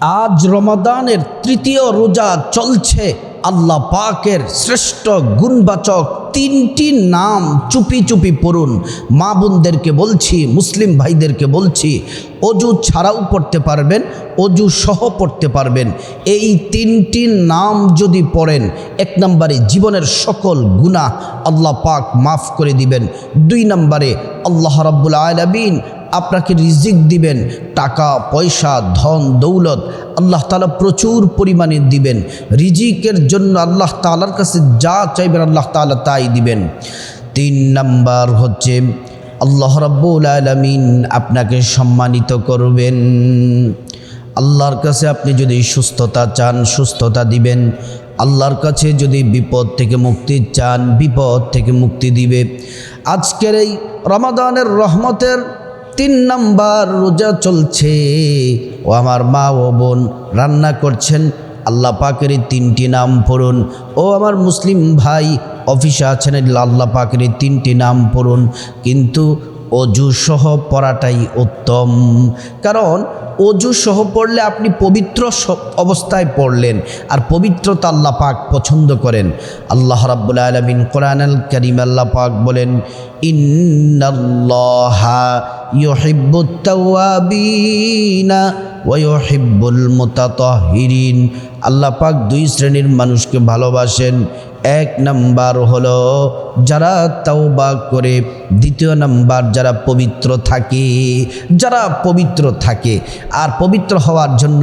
আজ রমাদানের তৃতীয় রোজা চলছে। আল্লাহ পাকের শ্রেষ্ঠ গুণবাচক তিনটি নাম চুপি চুপি পড়ুন। মা বোনদেরকে বলছি, মুসলিম ভাইদেরকে বলছি অজু ছাড়াও পড়তে পারবেন, অজু সহ পড়তে পারবেন। এই তিনটি নাম যদি পড়েন, এক নম্বরে জীবনের সকল গুণা আল্লাহ পাক মাফ করে দিবেন। দুই নম্বরে আল্লাহ রাব্বুল আলামিন আপনাকে রিজিক দিবেন, টাকা, পয়সা, ধন, দৌলত আল্লাহ তালা প্রচুর পরিমাণে দিবেন। রিজিকের জন্য আল্লাহ তালার কাছে যা চাইবেন আল্লাহ তালা তাই দিবেন। তিন নাম্বার হচ্ছে আল্লাহ রাব্বুল আলমিন আপনাকে সম্মানিত করবেন। আল্লাহর কাছে আপনি যদি সুস্থতা চান, সুস্থতা দিবেন। আল্লাহর কাছে যদি বিপদ থেকে মুক্তি চান, বিপদ থেকে মুক্তি দিবে। আজকের এই রমাদানের রহমতের তিন নাম্বার রোজা চলছে। ও আমার মা ও বোন রান্না করছেন। আল্লাহ পাকের তিনটি নাম পড়ুন। ও আমার মুসলিম ভাই অফিসে আছেন আল্লাহ পাকের তিনটি নাম পড়ুন। কিন্তু অজু সহ পড়াটাই উত্তম। কারণ অজু সহ পড়লে আপনি পবিত্র অবস্থায় পড়লেন আর পবিত্রতা আল্লাহ পাক পছন্দ করেন। আল্লাহ রাব্বুল আলমিন কোরআন আল করিম আল্লাহ পাক বলেন, ইন্নাল্লাহা ইউহিব্বুত তাওয়াবিনা ওয়া ইউহিব্বুল মুতাতাহহিরিন আল্লাহ পাক দুই শ্রেণির মানুষকে ভালোবাসেন। এক নাম্বার হলো যারা তাওবা করে, দ্বিতীয় নাম্বার যারা পবিত্র থাকে, যারা পবিত্র থাকে। আর পবিত্র হওয়ার জন্য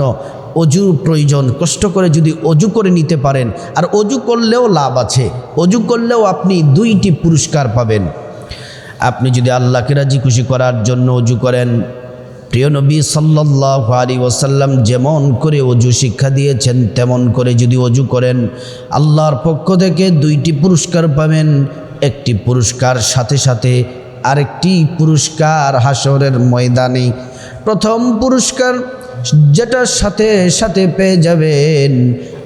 অজুর প্রয়োজন। কষ্ট করে যদি অজু করে নিতে পারেন, আর অজু করলেও লাভ আছে। অজু করলেও আপনি দুইটি পুরস্কার পাবেন। আপনি যদি আল্লাহকে রাজি খুশি করার জন্য অজু করেন প্রিয় নবী সাল্লাহ আলী ওসাল্লাম যেমন করে অজু শিক্ষা দিয়েছেন, তেমন করে যদি অজু করেন, আল্লাহর পক্ষ থেকে দুইটি পুরস্কার পাবেন। একটি পুরস্কার সাথে সাথে আরেকটি পুরস্কার হাসরের ময়দানে। প্রথম পুরস্কার যেটার সাথে সাথে পেয়ে যাবেন।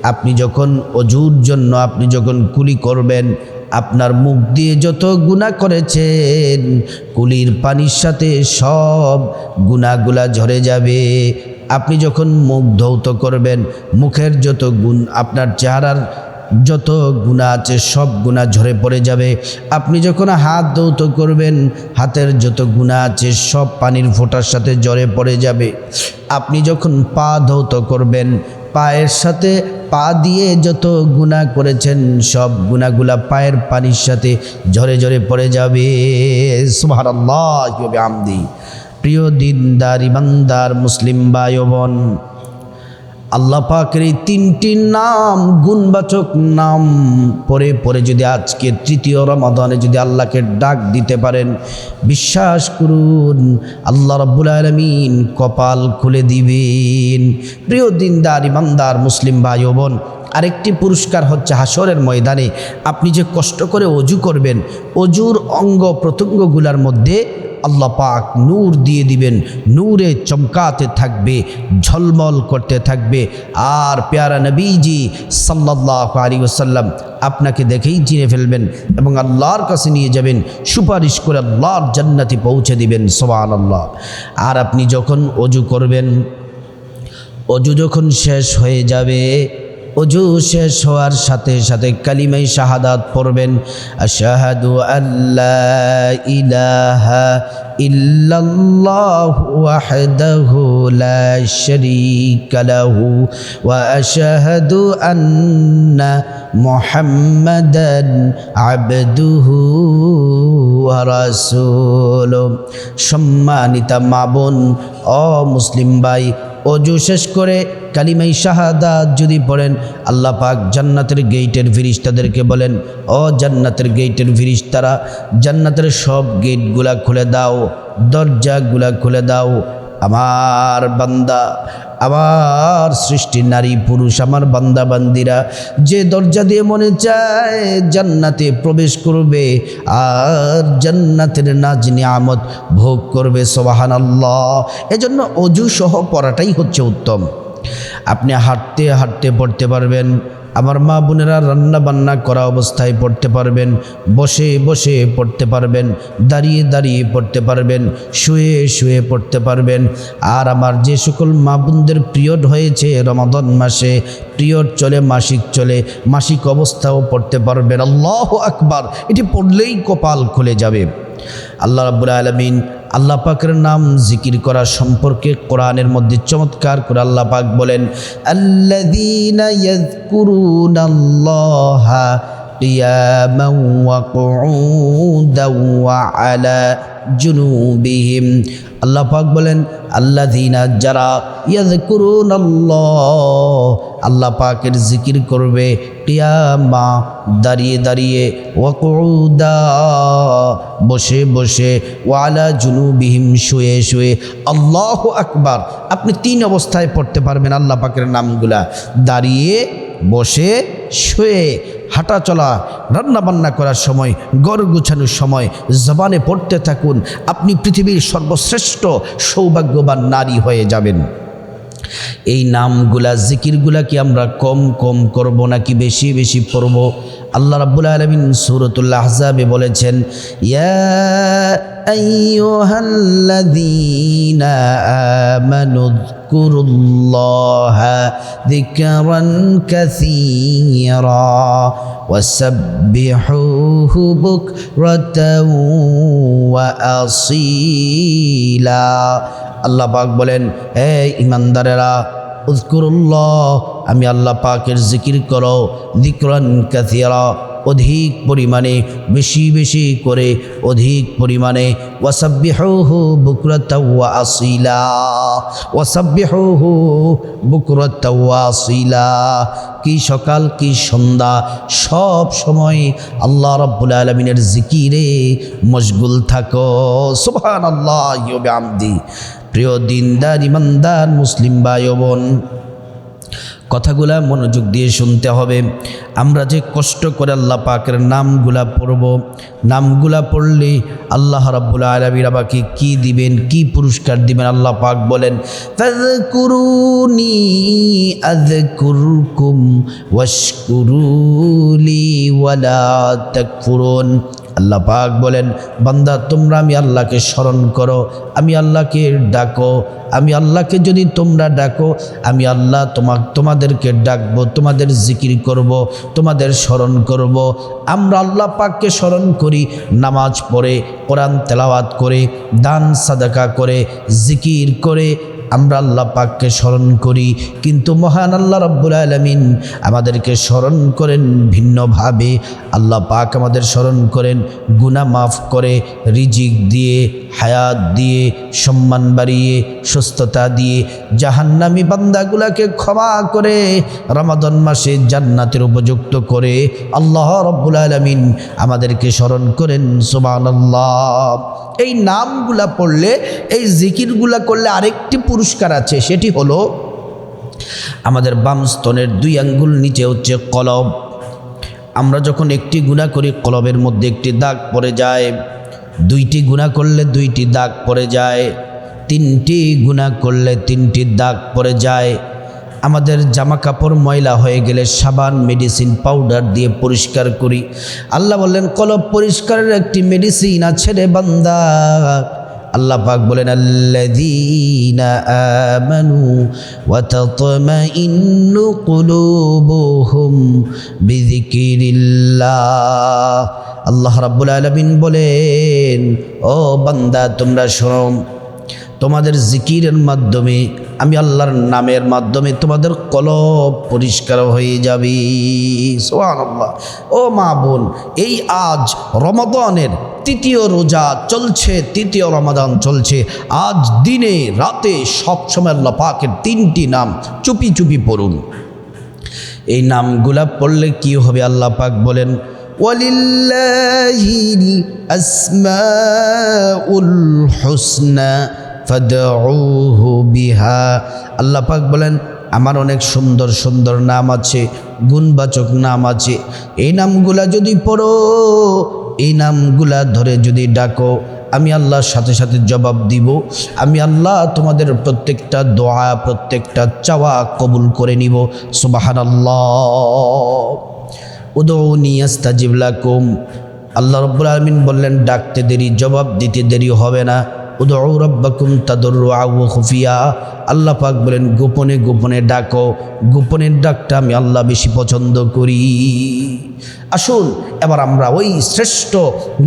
আপনি যখন অজুর জন্য আপনি যখন কুলি করবেন আপনার মুখ দিয়ে যত গুণা করেছেন, কুলির পানির সাথে সব গুণাগুলা ঝরে যাবে। আপনি যখন মুখ ধৌত করবেন, মুখের যত গুণ, আপনার চেহারার যত গুণা আছে, সব গুণা ঝরে পড়ে যাবে। আপনি যখন হাত দৌত করবেন, হাতের যত গুণা আছে, সব পানির ফোঁটার সাথে জ্বরে পড়ে যাবে। আপনি যখন পা ধৌত করবেন পায়ের সাথে পা দিয়ে যত গুণা করেছেন, সব গুণাগুলা পায়ের পানির সাথে ঝরে ঝরে পড়ে যাবে। সুভার আমদি। প্রিয় দিনদার, ইমানদার, মুসলিম ভাই ও বোন আল্লাহ পাকের এই তিনটি নাম, গুণবাচক নাম পরে পরে যদি আজকে তৃতীয় রমাদানে যদি আল্লাহকে ডাক দিতে পারেন, বিশ্বাস করুন, আল্লাহ রব্বুল আলমিন কপাল খুলে দিবেন। প্রিয় দিনদার, ইমানদার, মুসলিম ভাই ও বোন, আরেকটি পুরস্কার হচ্ছে হাসরের ময়দানে। আপনি যে কষ্ট করে অজু করবেন, অজুর অঙ্গ প্রত্যঙ্গগুলার মধ্যে আল্লাহ পাক নূর দিয়ে দিবেন, নূরে চমকাতে থাকবে, ঝলমল করতে থাকবে। আর পেয়ারা নবীজি সাল্লাহ আলী ওসাল্লাম আপনাকে দেখেই চিনে ফেলবেন এবং আল্লাহর কাছে নিয়ে যাবেন, সুপারিশ করে আল্লাহর জান্নাতি পৌঁছে দিবেন সোবান আল্লাহ আর আপনি যখন অজু করবেন, অজু যখন শেষ হয়ে যাবে অজু শেষ হওয়ার সাথে সাথে কালিমাই শাহাদাত পড়বেন, আশাহাদু আল্লাহ ইলাহা ইল্লাল্লাহু ওয়াহদাহু লা শারীকা লাহু ওয়া আশহাদু আন্না মুহাম্মাদান আবদুহু ওয়া রাসূলুহু। সম্মানিতা মা বোন, অ মুসলিম ভাই অজু শেষ করে কালিমাই শাহাদা যদি পড়েন, আল্লাহ পাক জান্নাতের গেইটের ফিরিস্তাদেরকে বলেন, ও জান্নাতের গেইটের ফিরিস্তারা, জান্নাতের সব গেটগুলা খুলে দাও, দরজাগুলা খুলে দাও, আমার বান্দা আমার সৃষ্টি নারী পুরুষ আমার বান্দাবান্দিরা যে দরজা দিয়ে মনে চায় জান্নাতে প্রবেশ করবে, আর জান্নাতের নাজ নিয়ামত ভোগ করবে সোবাহান আল্লাহ এজন্য অজু সহ পড়াটাই হচ্ছে উত্তম। আপনি হাঁটতে হাঁটতে পড়তে পারবেন আমার মা বোনেরা রান্না বান্না করা অবস্থায় পড়তে পারবেন, বসে বসে পড়তে পারবেন, দাঁড়িয়ে দাঁড়িয়ে পড়তে পারবেন, শুয়ে শুয়ে পড়তে পারবেন। আর আমার যে সকল মা বোনদের পিরিয়ড হয়েছে রমাদন মাসে, পিরিয়ড চলে, মাসিক চলে, মাসিক অবস্থাও পড়তে পারবেন। আল্লাহ আকবার! এটি পড়লেই কপাল খুলে যাবে। আল্লাহ রাব্বুল আলমিন আল্লাহ পাকের নাম জিকির করা সম্পর্কে কোরআনের মধ্যে চমৎকার করে আল্লাহ পাক বলেন ইয়াযকুরুনাল্লাহা قياما وقعودا وعلى جنوبهم আল্লাহ পাক বলেন আল্লাযীনা যারা ইয়াযকুরুন আল্লাহ আল্লাহ পাকের জিকির করবে কিয়ামা দাঁড়িয়ে দাঁড়িয়ে ওয়াকুদা বসে বসে ওয়ালা জুনুবিহিম শুয়ে শুয়ে আল্লাহ আকবার আপনি তিন অবস্থায় পড়তে পারবেন আল্লাহ পাকের নামগুলা দাঁড়িয়ে বসে শুয়ে হাঁটা চলা রান্নাবান্না করার সময় গড় গুছানোর সময় জবানে পড়তে থাকুন। আপনি পৃথিবীর সর্বশ্রেষ্ঠ সৌভাগ্যবান নারী হয়ে যাবেন। এই নামগুলা, জিকিরগুলা কি আমরা কম কম করব নাকি বেশি বেশি পড়ব? আল্লাহ রাব্বুল আলামিন সূরাতুল্লাহ আহজাবে বলেছেন বুকরাতাও ওয়া আসীলা। আল্লাহ পাক বলেন, হে ইমানদারেরা উজকুরুল্লাহ আমি আল্লাহ পাকের জিকির করো দিকরান কাথিয়ারা অধিক পরিমাণে, বেশি বেশি করে, অধিক পরিমাণে, ওয়াসাব্বিহুহু বুকরাতাও ওয়া আসীলা, ওয়াসাব্বিহুহু বুকরাতাও ওয়া আসীলা। কি সকাল, কি সন্ধ্যা, সব সময় আল্লাহ রাব্বুল আলামিনের জিকিরে মশগুল থাকো। সুবহানাল্লাহ ওয়া বিহামদি। প্রিয় দিনদার, ইমানদার, মুসলিম ভাই ও বোন কথাগুলা মনোযোগ দিয়ে শুনতে হবে। আমরা যে কষ্ট করে আল্লাহ পাকের নামগুলা পড়ব, নামগুলা পড়লে আল্লাহ রাব্বুল আলামিন আমাকে কি দিবেন, কি পুরস্কার দিবেন আল্লাহ পাক বলেন ওয়ালা আল্লাহ পাক বলেন, বান্দা, তোমরা আমি আল্লাহকে স্মরণ করো, আমি আল্লাহকে ডাকো, আমি আল্লাহকে যদি তোমরা ডাকো, আমি আল্লাহ তোমা, তোমাদেরকে ডাকবো, তোমাদের জিকির করব, তোমাদের স্মরণ করব। আমরা আল্লাহ পাককে স্মরণ করি, নামাজ পড়ে, কোরআন তেলাওয়াত করে, দান সাদাকা করে, জিকির করে আমরা আল্লাহ পাককে স্মরণ করি, কিন্তু মহান আল্লাহ রব্বুল আলমিন আমাদেরকে স্মরণ করেন ভিন্নভাবে। আল্লাহ পাক আমাদের স্মরণ করেন গুণা মাফ করে, রিজিক দিয়ে, হায়াত দিয়ে, সম্মান বাড়িয়ে সুস্থতা দিয়ে জাহান্নামি বান্দাগুলাকে ক্ষমা করে রমাদন মাসে জান্নাতের উপযুক্ত করে আল্লাহ রব্বুল আলমিন আমাদেরকে স্মরণ করেন সুবান আল্লাহ এই নামগুলা পড়লে, এই জিকিরগুলা করলে আরেকটি পুরস্কার আছে, সেটি হলো আমাদের বাম স্তনের দুই আঙ্গুল নিচে হচ্ছে কলব। আমরা যখন একটি গুণা করি, কলবের মধ্যে একটি দাগ পড়ে যায়। দুইটি গুণা করলে দুইটি দাগ পড়ে যায়। তিনটি গুণা করলে তিনটি দাগ পড়ে যায়। আমাদের জামা কাপড় ময়লা হয়ে গেলে সাবান, মেডিসিন পাউডার দিয়ে পরিষ্কার করি। আল্লাহ বললেন, কলব পরিষ্কারের একটি মেডিসিন আছে রে বান্দা। আল্লাহ পাক বলেন, আল্লাযীনা আল্লাহ রাব্বুল আলামিন বলেন, ও বান্দা, তোমরা শোনো তোমাদের জিকিরের মাধ্যমে আমি আল্লাহর নামের মাধ্যমে তোমাদের কলব পরিষ্কার হয়ে যাবে। ও মা বোন, এই আজ রমাদানের তৃতীয় রোজা চলছে, তৃতীয় রমাদান চলছে। আজ দিনে, রাতে সবসময় আল্লাহ পাকের তিনটি নাম চুপি চুপি পড়ুন। এই নাম নামগুলা পড়লে কি হবে আল্লাহ পাক বলেন? ওয়ালিল্লাহিল আসমাউল হুসনা। বিহা। আল্লাহ পাক বলেন, আমার অনেক সুন্দর সুন্দর নাম আছে, গুণবাচক নাম আছে। এই নামগুলা যদি পড়ো, এই নামগুলা ধরে যদি ডাকো, আমি আল্লাহর সাথে সাথে জবাব দিব। আমি আল্লাহ তোমাদের প্রত্যেকটা দোয়া, প্রত্যেকটা চাওয়া কবুল করে নিব। সুবাহান আল্লাহ আল্লাহ রব্বুল আলমিন বললেন, ডাকতে দেরি, জবাব দিতে দেরি হবে না। উদৌ রব্বাকুম তাদর খুফিয়া। আল্লাহ পাক বলেন, গোপনে গোপনে ডাকো গোপনের ডাকটা আমি আল্লাহ বেশি পছন্দ করি। আসুন, এবার আমরা ওই শ্রেষ্ঠ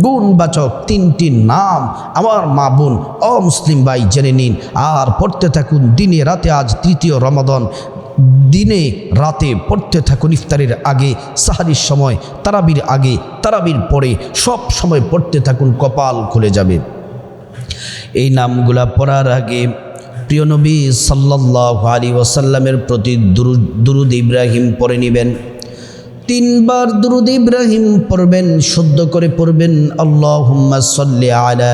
গুণবাচক তিনটি নাম আমার মা বোন অমুসলিম ভাই জেনে নিন। আর পড়তে থাকুন দিনে রাতে, আজ তৃতীয় রমাদন। দিনে রাতে পড়তে থাকুন ইফতারের আগে, সাহারির সময়, তারাবির আগে, তারাবির পরে, সব সময় পড়তে থাকুন, কপাল খুলে যাবে। এই নামগুলা পড়ার আগে প্রিয় নবী সাল্লাহ আলী ওসাল্লামের প্রতি দুরু- দুরুদ ইব্রাহিম পড়ে নেবেন তিনবার দুরুদ ইব্রাহিম পড়বেন শুদ্ধ করে পড়বেন আল্লাহ সাল্লি আলা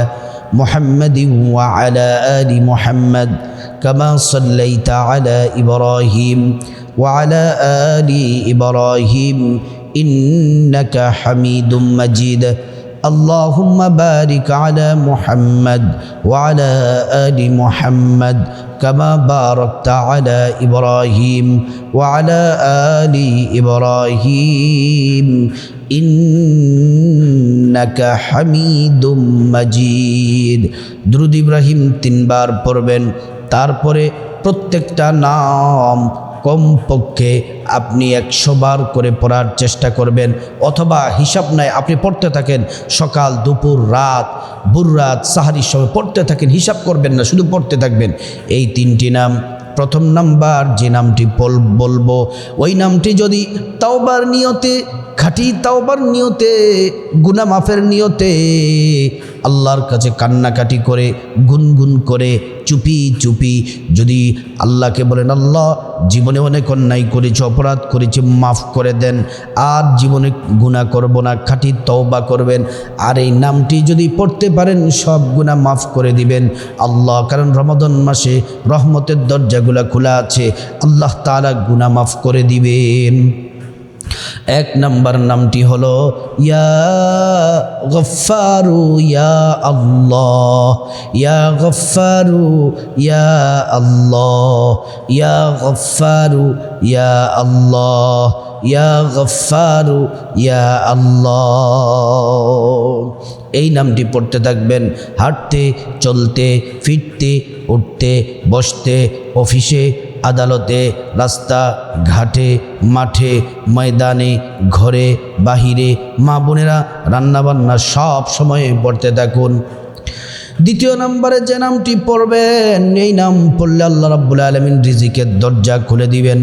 محمد وعلى آل محمد كما صليت على إبراهيم وعلى آل إبراهيم إنك حميد مجيد اللهم بارك على محمد وعلى آل محمد كما باركت على إبراهيم وعلى آل إبراهيم إنك حميد مجيد درود ইব্রাহিম তিনবার পড়বেন তারপরে প্রত্যেকটা নাম কমপক্ষে আপনি একশো বার করে পড়ার চেষ্টা করবেন, অথবা হিসাব নাই, আপনি পড়তে থাকেন, সকাল, দুপুর, রাত, ভোর রাত সাহারির সময় পড়তে থাকেন, হিসাব করবেন না, শুধু পড়তে থাকবেন। এই তিনটি নাম, প্রথম নাম্বার যে নামটি বল- বলব, ওই নামটি যদি তাওবার নিয়তে, খাঁটি তাওবার নিয়তে গুনা মাফের নিয়তে আল্লাহর কাছে কান্নাকাটি করে, গুনগুন করে, চুপি চুপি যদি আল্লাহকে বলেন, আল্লাহ, জীবনে অনেক অন্যায় করেছি, অপরাধ করেছি, মাফ করে দেন। আর জীবনে গুণা করব না, খাঁটি তওবা করবেন। আর এই নামটি যদি পড়তে পারেন, সব গুণা মাফ করে দিবেন। আল্লাহ, কারণ রমাদন মাসে রহমতের দরজাগুলা খোলা আছে। আল্লাহ তারা গুণা মাফ করে দিবেন। এক নাম্বার নামটি হলো, ইয়া গফারু ইয়া আল্লাহ, ইয়া গফারু ইয়া আল্লাহ, ইয়া গফারু ইয়া আল্লাহ, ইয়া গফারু ইয়া আল্লাহ। এই নামটি পড়তে থাকবেন, হাঁটতে, চলতে, ফিরতে, উঠতে, বসতে, অফিসে আদালতে রাস্তা, ঘাটে, মাঠে, ময়দানে, ঘরে, বাহিরে, মা বোনেরা রান্নাবান্না সব সময়ে পড়তে থাকুন। দ্বিতীয় নম্বরে যে নামটি পড়বেন, এই নাম পড়লে আল্লাহ রাব্বুল আলমিন রিজিকের দরজা খুলে দিবেন।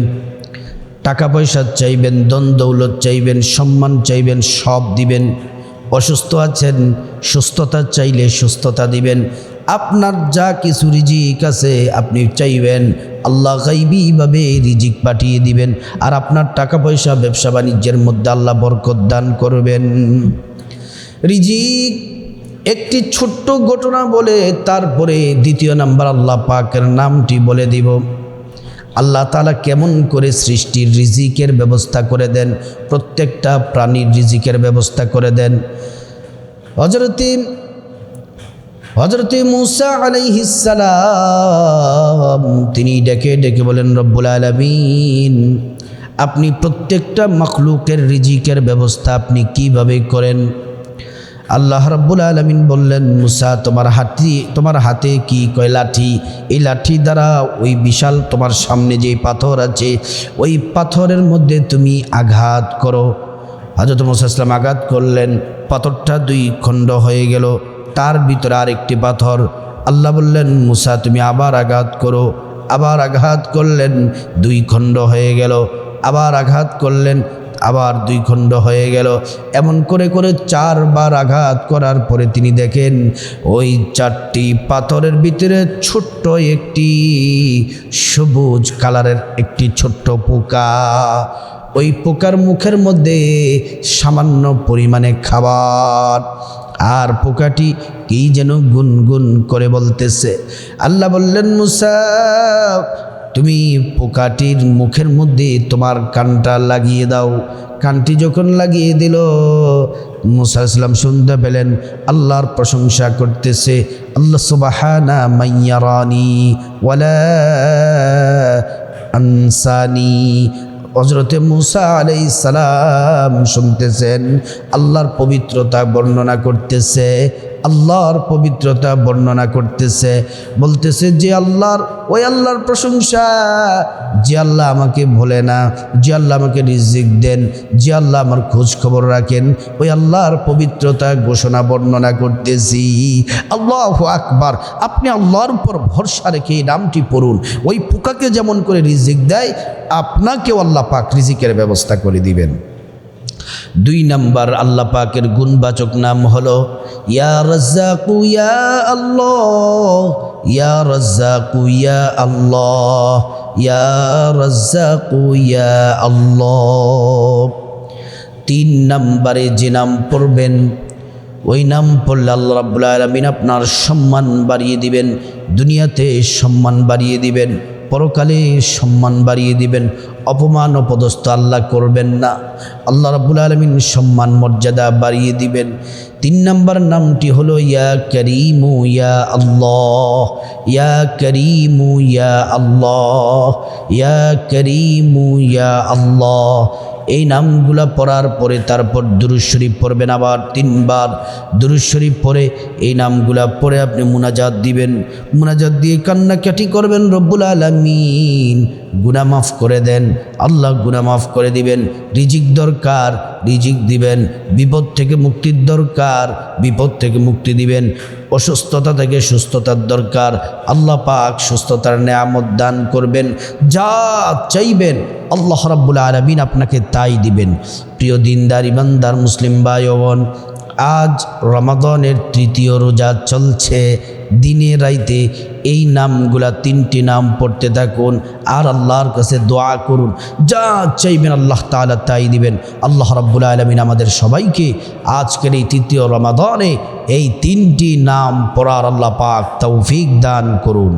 টাকা পয়সা চাইবেন দন দৌলত চাইবেন, সম্মান চাইবেন, সব দিবেন। অসুস্থ আছেন, সুস্থতা চাইলে সুস্থতা দিবেন। আপনার যা কিছু রিজিক আছে, আপনি চাইবেন আল্লাহ গাইবিভাবে রিজিক পাঠিয়ে দিবেন। আর আপনার টাকা পয়সা ব্যবসা বাণিজ্যের মধ্যে আল্লাহ বরকত দান করবেন। রিজিক একটি ছোট্ট ঘটনা বলে তারপরে দ্বিতীয় নাম্বার আল্লাহ পাকের নামটি বলে দিব। আল্লাহ তালা কেমন করে সৃষ্টির রিজিকের ব্যবস্থা করে দেন, প্রত্যেকটা প্রাণীর রিজিকের ব্যবস্থা করে দেন। হজরতি হজরতে মুসা আলাইহিসালাম তিনি ডেকে ডেকে বলেন, রব্বুল আলমিন, আপনি প্রত্যেকটা মখলুকের রিজিকের ব্যবস্থা আপনি কীভাবে করেন? আল্লাহ রব্বুল আলমিন বললেন, মুসা, তোমার হাতি, তোমার হাতে কি কয় লাঠি? এই লাঠি দ্বারা ওই বিশাল তোমার সামনে যে পাথর আছে, ওই পাথরের মধ্যে তুমি আঘাত করো। হজরত মুসা ইসলাম আঘাত করলেন, পাথরটা দুই খণ্ড হয়ে গেল। তার ভিতরে আরেকটি পাথর। আল্লাহ বললেন, মুসা, তুমি আবার আঘাত করো। আবার আঘাত করলেন, দুই খণ্ড হয়ে গেল। আবার আঘাত করলেন, আবার দুই খণ্ড হয়ে গেল। এমন করে করে চারবার আঘাত করার পরে তিনি দেখেন, ওই চারটি পাথরের ভিতরে ছোট্ট একটি সবুজ কালারের একটি ছোট্ট পোকা। ওই পোকার মুখের মধ্যে সামান্য পরিমাণে খাবার। আর পোকাটি কি যেন গুনগুন করে বলতেছে। আল্লাহ বললেন, মুসা, তুমি পোকাটির মুখের মধ্যে তোমার কানটা লাগিয়ে দাও। কানটি যখন লাগিয়ে দিল, মুসা ইসলাম শুনতে পেলেন, আল্লাহর প্রশংসা করতেছে, আল্লাহ সুবাহানা মাইয়ারানি ওয়ালা আনসানি হজরতে মুসা আলাই সালাম শুনতেছেন আল্লাহর পবিত্রতা বর্ণনা করতেছে আল্লাহর পবিত্রতা বর্ণনা করতেছে। বলতেছে যে আল্লাহর, ওই আল্লাহর প্রশংসা, যে আল্লাহ আমাকে ভোলে না, যে আল্লাহ আমাকে রিজিক দেন, যে আল্লাহ আমার খোঁজ খবর রাখেন, ওই আল্লাহর পবিত্রতা ঘোষণা বর্ণনা করতেছি। আল্লাহ আকবার, আপনি আল্লাহর উপর ভরসা রেখে এই নামটি পড়ুন। ওই পোকাকে যেমন করে রিজিক দেয়, আপনাকেও আল্লাহ পাক রিজিকের ব্যবস্থা করে দিবেন। দুই নাম্বার আল্লাহ পাকের গুণবাচক নাম হলো, ইয়া আল্লাহ ইয়া আল্লাহ ইয়া আল্লাহ। তিন নাম্বারে যে নাম পড়বেন, ওই নাম পড়লে আল্লাহ রাব্বুল আলামিন আপনার সম্মান বাড়িয়ে দিবেন, দুনিয়াতে সম্মান বাড়িয়ে দিবেন। পরকালে সম্মান বাড়িয়ে দিবেন, অপমান ও পদস্থ আল্লাহ করবেন না। আল্লাহ রাব্বুল আলমিন সম্মান মর্যাদা বাড়িয়ে দিবেন। তিন নম্বর নামটি হলো, ইয়া করিমু, ইয়া আল্লাহ, ইয়া করিমু, ইয়া আল্লাহ, ইয়া করিমু, ইয়া আল্লাহ এই নামগুলা পড়ার পরে তারপর দুরুজ শরীফ পড়বেন আবার তিনবার। দুরুজ শরীফ পড়ে এই নামগুলা পড়ে আপনি মুনাজাত দিবেন। মুনাজাত দিয়ে কান্নাকাটি করবেন রব্বুল আলমিন। গুনা মাফ করে দেন। আল্লাহ গুনা মাফ করে দিবেন। রিজিক দরকার, রিজিক দিবেন। বিপদ থেকে মুক্তির দরকার, বিপদ থেকে মুক্তি দিবেন। অসুস্থতা থেকে সুস্থতার দরকার। আল্লাহ পাক সুস্থতার নেয়ামত দান করবেন। যা চাইবেন আল্লাহ রাব্বুল আলমিন আপনাকে তাই দিবেন। প্রিয় দিনদার, ইমানদার, মুসলিম ভাই বোন আজ রমাদনের তৃতীয় রোজা চলছে। দিনে রাইতে এই নামগুলা তিনটি নাম পড়তে থাকুন আর আল্লাহর কাছে দোয়া করুন। যা চাইবেন আল্লাহ তাআলা তাই দিবেন। আল্লাহ রাব্বুল আলমিন আমাদের সবাইকে আজকের এই তৃতীয় রমাদনে এই তিনটি নাম পড়ার আল্লাহ পাক তৌফিক দান করুন।